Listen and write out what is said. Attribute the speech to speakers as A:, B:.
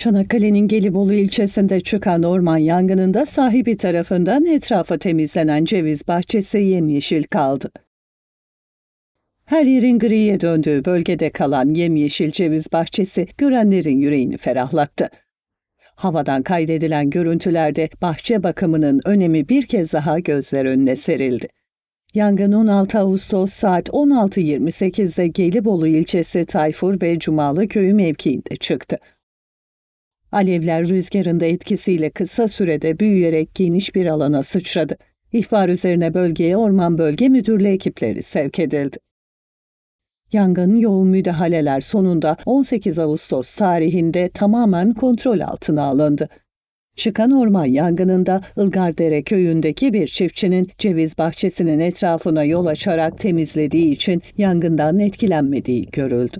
A: Çanakkale'nin Gelibolu ilçesinde çıkan orman yangınında sahibi tarafından etrafı temizlenen ceviz bahçesi yemyeşil kaldı. Her yerin griye döndüğü bölgede kalan yemyeşil ceviz bahçesi görenlerin yüreğini ferahlattı. Havadan kaydedilen görüntülerde bahçe bakımının önemi bir kez daha gözler önüne serildi. Yangın 16 Ağustos saat 16.28'de Gelibolu ilçesi Tayfur ve Cumalı köyü mevkiinde çıktı. Alevler rüzgarın da etkisiyle kısa sürede büyüyerek geniş bir alana sıçradı. İhbar üzerine bölgeye Orman Bölge Müdürlüğü ekipleri sevk edildi. Yangın yoğun müdahaleler sonunda 18 Ağustos tarihinde tamamen kontrol altına alındı. Çıkan orman yangınında Ilgardere köyündeki bir çiftçinin ceviz bahçesinin etrafına yol açarak temizlediği için yangından etkilenmediği görüldü.